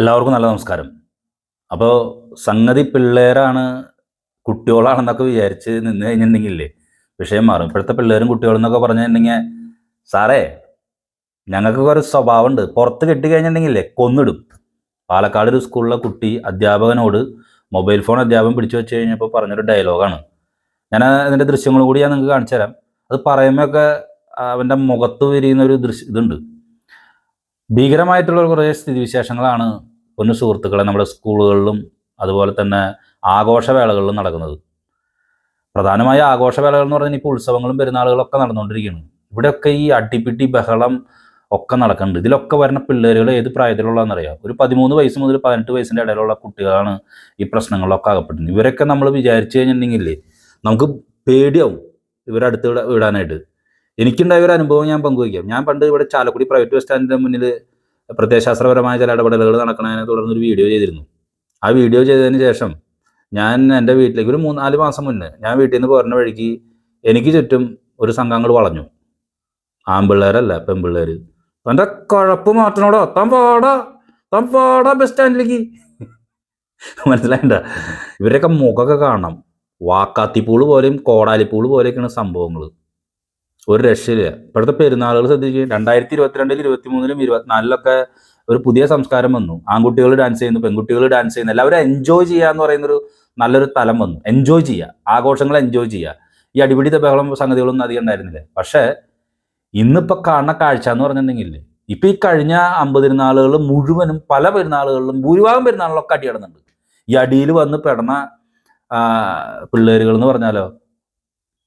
എല്ലാവർക്കും നല്ല നമസ്കാരം. അപ്പോൾ സംഗതി പിള്ളേരാണ് കുട്ടികളാണെന്നൊക്കെ വിചാരിച്ച് നിന്ന് കഴിഞ്ഞിട്ടുണ്ടെങ്കിലേ വിഷയം മാറും. ഇപ്പോഴത്തെ പിള്ളേരും കുട്ടികളും എന്നൊക്കെ പറഞ്ഞിട്ടുണ്ടെങ്കിൽ സാറേ ഞങ്ങൾക്ക് ഒരു സ്വഭാവമുണ്ട്. പുറത്ത് കെട്ടിക്കഴിഞ്ഞിട്ടുണ്ടെങ്കിലേ കൊന്നിടും. പാലക്കാട് ഒരു സ്കൂളിലെ കുട്ടി അധ്യാപകനോട് മൊബൈൽ ഫോൺ അധ്യാപകൻ പിടിച്ചു വെച്ച് കഴിഞ്ഞപ്പോൾ പറഞ്ഞൊരു ഡയലോഗാണ്. ഞാൻ അതിന്റെ ദൃശ്യങ്ങൾ കൂടി ഞാൻ നിങ്ങൾക്ക് കാണിച്ചു തരാം. അത് പറയുമ്പോഴൊക്കെ അവന്റെ മുഖത്ത് വിരിയുന്ന ഒരു ദൃശ്യ ഇതുണ്ട്. ഭീകരമായിട്ടുള്ള കുറേ സ്ഥിതിവിശേഷങ്ങളാണ് പൊന്നു സുഹൃത്തുക്കളെ നമ്മുടെ സ്കൂളുകളിലും അതുപോലെ തന്നെ ആഘോഷവേളകളിലും നടക്കുന്നത്. പ്രധാനമായ ആഘോഷവേളകൾ എന്ന് പറഞ്ഞാൽ ഇപ്പോൾ ഉത്സവങ്ങളും പെരുന്നാളുകളൊക്കെ നടന്നുകൊണ്ടിരിക്കുകയാണ്. ഇവിടെയൊക്കെ ഈ അടിപിടി ബഹളം ഒക്കെ നടക്കുന്നുണ്ട്. ഇതിലൊക്കെ വരുന്ന പിള്ളേരുകൾ ഏത് പ്രായത്തിലുള്ളതെന്നറിയാം ഒരു പതിമൂന്ന് വയസ്സ് മുതൽ പതിനെട്ട് വയസ്സിന്റെ ഇടയിലുള്ള കുട്ടികളാണ് ഈ പ്രശ്നങ്ങളിലൊക്കെ അകപ്പെടുന്നത്. ഇവരൊക്കെ നമ്മൾ വിചാരിച്ചു കഴിഞ്ഞിട്ടുണ്ടെങ്കിൽ നമുക്ക് പേടിയാവും ഇവരെ അടുത്ത് വിട- വിടാനായിട്ട്. എനിക്കുണ്ടായ ഒരു അനുഭവം ഞാൻ പങ്കുവയ്ക്കാം. ഞാൻ പണ്ട് ഇവിടെ ചാലക്കുടി പ്രൈവറ്റ് ബസ് സ്റ്റാൻഡിന്റെ മുന്നിൽ പ്രത്യയശാസ്ത്രപരമായ ചില ഇടപെടലുകൾ നടക്കണതിനെ തുടർന്ന് ഒരു വീഡിയോ ചെയ്തിരുന്നു. ആ വീഡിയോ ചെയ്തതിന് ശേഷം ഞാൻ എന്റെ വീട്ടിലേക്ക് ഒരു മൂന്നാൽ മാസം മുന്നേ ഞാൻ വീട്ടിൽ നിന്ന് പോരുന്ന വഴിക്ക് എനിക്ക് ചുറ്റും ഒരു സംഘങ്ങൾ വളഞ്ഞു. ആൺപിള്ളേരല്ല പെൺപിള്ളേർ തന്റെ കുഴപ്പ് മാറ്റണോടോ? താൻ പാടാ താൻ പാടാ ബസ് സ്റ്റാൻഡിലേക്ക് മനസ്സിലായിണ്ട? ഇവരൊക്കെ മുഖമൊക്കെ കാണണം. വാക്കാത്തിപ്പൂൾ പോലെയും കോടാലിപ്പൂൾ പോലെയൊക്കെയാണ് സംഭവങ്ങൾ ഒരു രക്ഷയില്ല. ഇപ്പോഴത്തെ പെരുന്നാളുകൾ ശ്രദ്ധിച്ച് രണ്ടായിരത്തി ഇരുപത്തിരണ്ടിൽ ഇരുപത്തി മൂന്നിലും ഇരുപത്തിനാലിലൊക്കെ ഒരു പുതിയ സംസ്കാരം വന്നു. ആൺകുട്ടികൾ ഡാൻസ് ചെയ്യുന്നു പെൺകുട്ടികൾ ഡാൻസ് ചെയ്യുന്നു. എല്ലാവരും എൻജോയ് ചെയ്യുക എന്ന് പറയുന്നൊരു നല്ലൊരു തലം വന്നു. എൻജോയ് ചെയ്യുക. ആഘോഷങ്ങൾ എൻജോയ് ചെയ്യുക. ഈ അടിപിടി ബഹളം സംഗതികളൊന്നും അധികം ഉണ്ടായിരുന്നില്ല. പക്ഷേ ഇന്നിപ്പോൾ കാണുന്ന കാഴ്ച എന്ന് പറഞ്ഞിട്ടുണ്ടെങ്കിൽ ഇപ്പം ഈ കഴിഞ്ഞ അമ്പത് പെരുന്നാളുകൾ മുഴുവനും പല പെരുന്നാളുകളിലും ഭൂരിഭാഗം പെരുന്നാളിലൊക്കെ അടി ഈ അടിയിൽ വന്ന് പെടുന്ന പിള്ളേരുകൾ എന്ന് പറഞ്ഞാലോ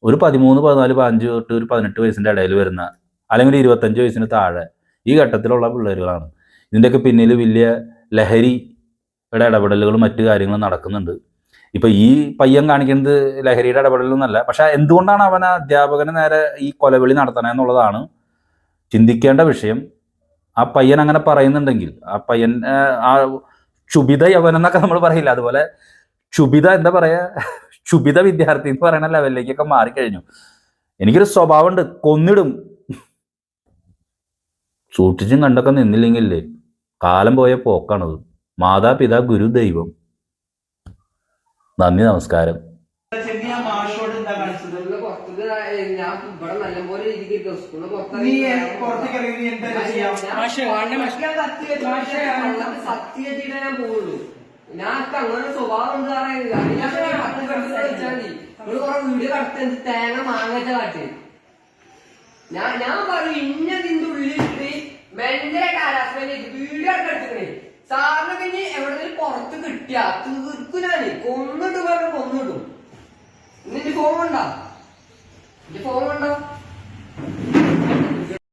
ഒരു പതിമൂന്ന് പതിനാല് പതിനഞ്ച് തൊട്ട് ഒരു പതിനെട്ട് വയസ്സിന്റെ ഇടയിൽ വരുന്ന അല്ലെങ്കിൽ ഒരു ഇരുപത്തഞ്ച് വയസ്സിന് താഴെ ഈ ഘട്ടത്തിലുള്ള പിള്ളേരുകളാണ്. ഇതിന്റെയൊക്കെ പിന്നിൽ വലിയ ലഹരിയുടെ ഇടപെടലുകളും മറ്റു കാര്യങ്ങളും നടക്കുന്നുണ്ട്. ഇപ്പം ഈ പയ്യൻ കാണിക്കുന്നത് ലഹരിയുടെ ഇടപെടലൊന്നല്ല പക്ഷേ എന്തുകൊണ്ടാണ് അവൻ അധ്യാപകന് നേരെ ഈ കൊലവിളി നടത്തണമെന്നുള്ളതാണ് ചിന്തിക്കേണ്ട വിഷയം. ആ പയ്യൻ അങ്ങനെ പറയുന്നുണ്ടെങ്കിൽ ആ പയ്യൻ ആ, ക്ഷുഭിത യവനെന്നൊക്കെ നമ്മൾ പറയില്ല? അതുപോലെ ക്ഷുഭിത എന്താ പറയാ? ക്ഷുഭിത വിദ്യാർത്ഥി എന്ന് പറയുന്ന ലെവലിലേക്കൊക്കെ മാറിക്കഴിഞ്ഞു. എനിക്കൊരു സ്വഭാവമുണ്ട്. കൊന്നിടും. സൂക്ഷിച്ചും കണ്ടൊക്കെ നിന്നില്ലെങ്കിലേ കാലം പോയ പോക്കാണത് മാതാപിതാ ഗുരു ദൈവം. നന്ദി നമസ്കാരം. ഞാൻ അങ്ങനെ സ്വഭാവം മതി നിങ്ങൾ വീഡിയോ കടത്തി തേങ്ങ മാങ്ങച്ച കാട്ടി ഞാൻ ഞാൻ പറയും ഇന്നതിന്റെ ഉള്ളിലിട്ട് മെന്റലെ കാലാവസ്ഥ വീഡിയോ എടുത്തിക്കണേ സാറിന് പിന്നെ എവിടെന്നെങ്കിലും പുറത്ത് കിട്ടിയ തീർക്കും ഞാൻ. കൊന്നിട്ട് പറഞ്ഞ കൊന്നിടും. ഇന്നിന്റെ ഫോൺ ഉണ്ടോ? എന്റെ ഫോൺ